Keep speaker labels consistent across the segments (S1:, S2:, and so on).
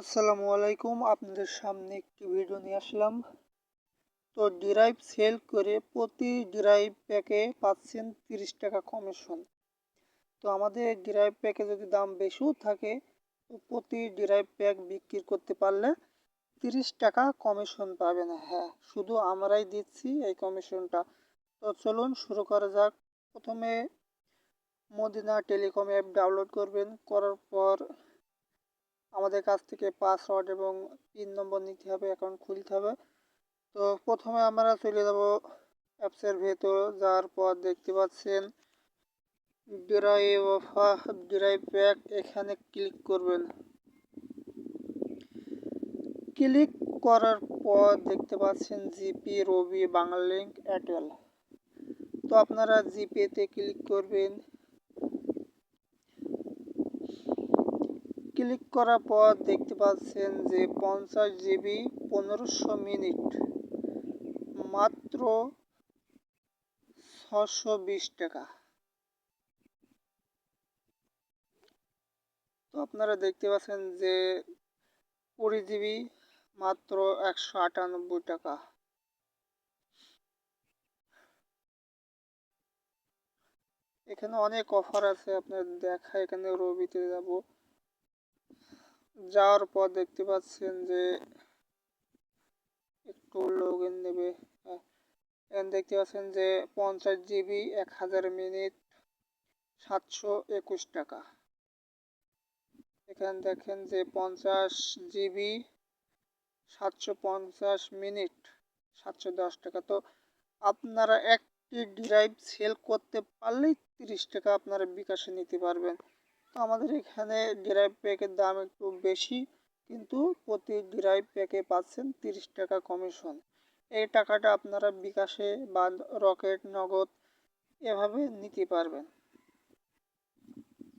S1: আসসালামু আলাইকুম, আপনাদের সামনে একটি ভিডিও নিয়ে আসলাম। তো ডিরাইভ সেল করে প্রতি ডিরাইভ প্যাকে পাচ্ছেন তিরিশ টাকা কমিশন তো আমাদের ডিরাইভ প্যাকে যদি দাম বেশিও থাকে, তো প্রতি ডিরাইভ প্যাক বিক্রি করতে পারলে তিরিশ টাকা কমিশন পাবেন। হ্যাঁ শুধু আমরাই দিচ্ছি এই কমিশনটা তো চলুন শুরু করা যাক। প্রথমে মদিনা টেলিকম অ্যাপ ডাউনলোড করবেন। করার পর আমাদের কাছ থেকে পাসওয়ার্ড এবং পিন নম্বর নিতে হবে অ্যাকাউন্ট খুলতে হবে। তো প্রথমে আমরা চলে যাব অ্যাপসের ভেতর, যার পর দেখতে পাচ্ছেন ড্রাইভ ড্রাইভ ব্যাক এখানে ক্লিক করবেন। ক্লিক করার পর দেখতে পাচ্ছেন GP Robi Banglalink Airtel তো আপনারা জিপেতে ক্লিক করবেন। ক্লিক করার পর দেখতে পাচ্ছেন যে পঞ্চাশ জিবি পনেরোশো মিনিট। মাত্র ছশো বিশ টাকা। তো আপনারা দেখতে পাচ্ছেন যে কুড়ি জিবি মাত্র একশো আটানব্বই টাকা। এখানে অনেক অফার আছে আপনার দেখা এখানে রবিতে যাব। যাওয়ার পর দেখতে পাচ্ছেন যে একটু লগ ইন নেবে এখানে দেখতে পাচ্ছেন যে পঞ্চাশ জিবি এক হাজার মিনিট সাতশো একুশ টাকা। এখানে দেখেন যে পঞ্চাশ জিবি সাতশো পঞ্চাশ মিনিট সাতশো দশ টাকা। তো আপনারা একটি ড্রাইভ সেল করতে পারলেই তিরিশ টাকা আপনারা বিকাশে নিতে পারবেন। তো আমাদের এখানে ড্রাইভ প্যাকের দাম একটু বেশি, কিন্তু প্রতি ড্রাইভ প্যাকে পাচ্ছেন তিরিশ টাকা কমিশন। এই টাকাটা আপনারা বিকাশে বা রকেট, নগদ এভাবে নিতে পারবেন।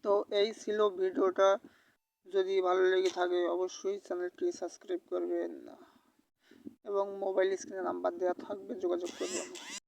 S1: তো এই ছিল ভিডিওটা। যদি ভালো লেগে থাকে অবশ্যই চ্যানেলটি সাবস্ক্রাইব করবেন এবং মোবাইল স্ক্রিনে নাম্বার দেওয়া থাকবে, যোগাযোগ করবেন।